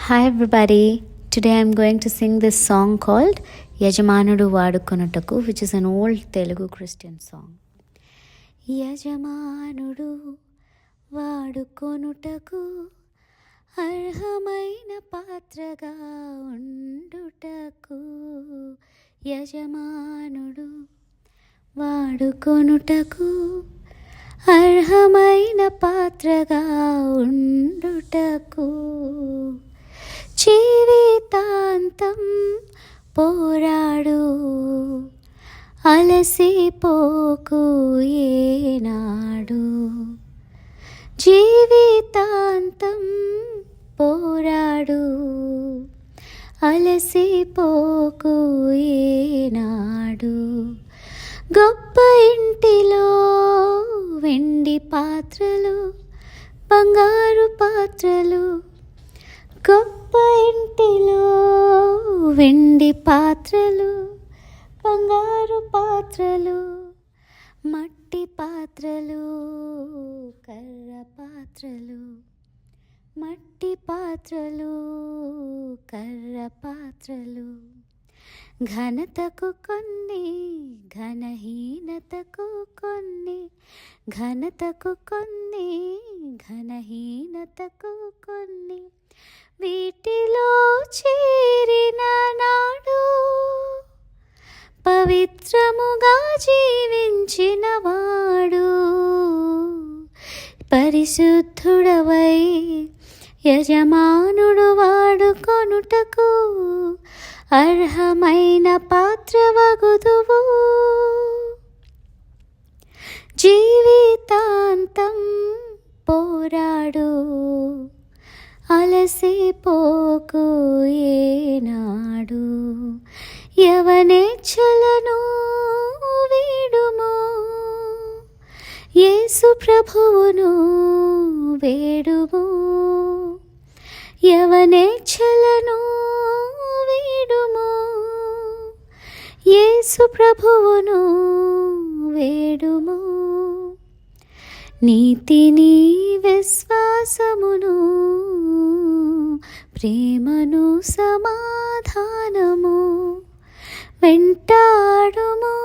Hi everybody. Today I'm going to sing this song called Yajamanudu Vadukonutaku, which is an old Telugu Christian song. యజమానుడు వాడుకొనుటకు అర్హమైన పాత్రగా ఉండుటకు యజమానుడు వాడుకొనుటకు అర్హమైన పాత్రగా ఉండుటకు జీవితాంతం పోరాడు. అలసిపోకు ఏనాడు. జీవితాంతం పోరాడు. అలసిపోకు ఏనాడు. గొప్ప ఇంటిలో వెండి పాత్రలు బంగారు పాత్రలు గొప్ప ఇంటిలో వెండి పాత్రలు బంగారు పాత్రలు మట్టి పాత్రలు కర్ర పాత్రలు మట్టి పాత్రలు కర్ర పాత్రలు. ఘనతకు కొన్ని ఘనహీనతకు కొన్ని ఘనతకు కొన్ని ఘనహీనతకు కొన్ని వీటిలో చేరిన నాడు పవిత్రముగా జీవించిన వాడు పరిశుద్ధుడవై యజమానుడు వాడుకొనుటకు అర్హమైన పాత్రవగుదువు పోరాడు. అలసిపోకు ఏనాడు. యవనేచ్ఛలను వీడుము? యేసు ప్రభువును వేడుము. యవనేచ్ఛలను వీడుము? యేసు ప్రభువును వేడుము. నీతిని విశ్వాసమును ప్రేమను సమాధానము. వెంటాడుము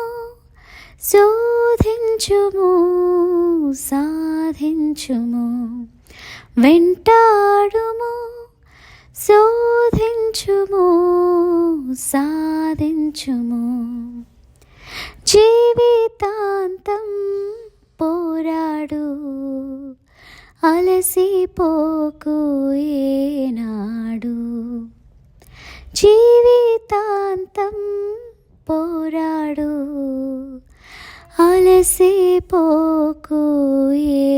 శోధించుము సాధించుము. వెంటాడుము శోధించుము సాధించుము. జీవితాంతం అలసిపోకు ఏనాడు జీవితాంతం పోరాడు. అలసిపోకు ఏ